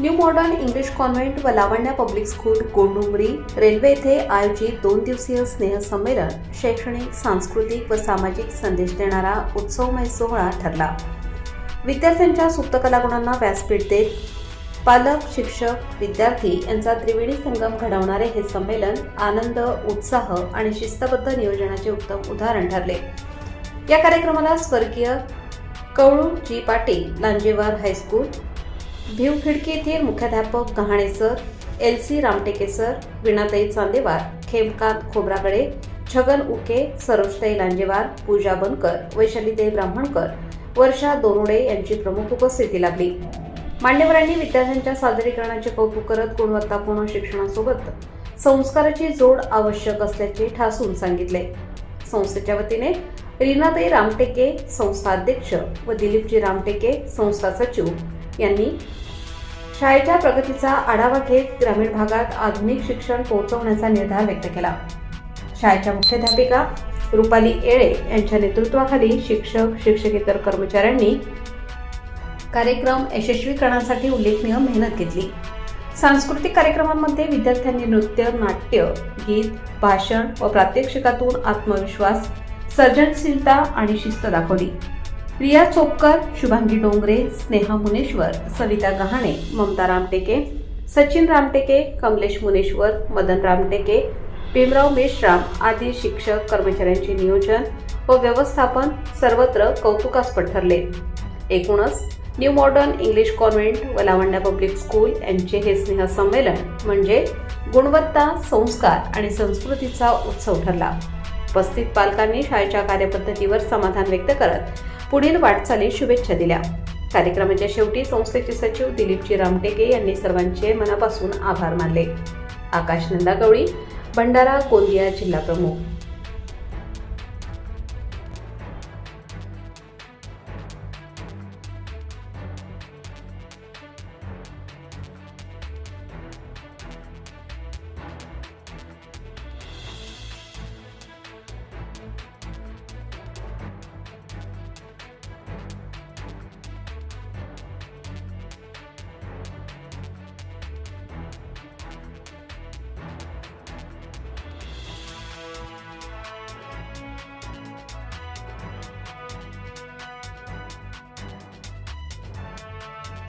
New modern English convent व Lavanya public school Gondumari railway येथे आयोजित दोन दिवसीय स्नेहसंमेलन शैक्षणिक सांस्कृतिक व सामाजिक संदेश देणारा उत्सवमय सोहळा ठरला. विद्यार्थ्यांच्या सुप्त कलागुणांना व्यासपीठ देत पालक शिक्षक विद्यार्थी यांचा त्रिवेणी संगम घडवणारे हे संमेलन आनंद उत्साह आणि शिस्तबद्ध नियोजनाचे उत्तम उदाहरण ठरले. या कार्यक्रमाला स्वर्गीय कवळू जी पाटील लांजेवार हायस्कूल भिवखिडकी येथील मुख्याध्यापक Kahane sir L C Ramteke sir Vinatai Chandewar Khemkant Khobragade Chhagan Uke Sarojtai Lanjewar Pooja Bankar Vaishalitai Brahmankar Varsha Dorode यांची प्रमुख उपस्थिती लाभली. मान्यवरांनी विद्यार्थ्यांच्या सादरीकरणाचे कौतुक करत गुणवत्तापूर्ण शिक्षणासोबत संस्काराची जोड आवश्यक असल्याचे ठासून सांगितले. संस्थेच्या वतीने रीनाताई रामटेके संस्था अध्यक्ष व दिलीपजी रामटेके संस्था सचिव यांनी शाळेच्या प्रगतीचा आढावा घेत ग्रामीण भागात आधुनिक शिक्षण पोहोचवण्याचा निर्धार व्यक्त केला. शाळेच्या मुख्याध्यापिका रुपाली येळे यांच्या नेतृत्वाखाली शिक्षक शिक्षकेतर कर्मचाऱ्यांनी कार्यक्रम यशस्वी करण्यासाठी उल्लेखनीय मेहनत घेतली. सांस्कृतिक कार्यक्रमांमध्ये विद्यार्थ्यांनी नृत्य नाट्य गीत भाषण व प्रात्यक्षिकातून आत्मविश्वास सर्जनशीलता आणि शिस्त दाखवली. रिया चोपकर शुभांगी डोंगरे स्नेहा मुनेश्वर सविता गहाणे ममता रामटेके सचिन रामटेके कमलेश मुनेश्वर मदन रामटेके भीमराव मेश्राम आदी शिक्षक कर्मचाऱ्यांचे नियोजन व व्यवस्थापन सर्वत्र कौतुकास्पद ठरले. एकूणच न्यू मॉडर्न इंग्लिश कॉन्व्हेंट व लावण्या पब्लिक स्कूल यांचे हे स्नेह संमेलन म्हणजे गुणवत्ता संस्कार आणि संस्कृतीचा उत्सव ठरला. उपस्थित पालकांनी शाळेच्या कार्यपद्धतीवर समाधान व्यक्त करत पुढील वाटचाली शुभेच्छा दिल्या. कार्यक्रमाच्या शेवटी संस्थेचे सचिव दिलीपजी रामटेके यांनी सर्वांचे मनापासून आभार मानले. आकाश नंदा गवळी भंडारा गोंदिया जिल्हा प्रमुख.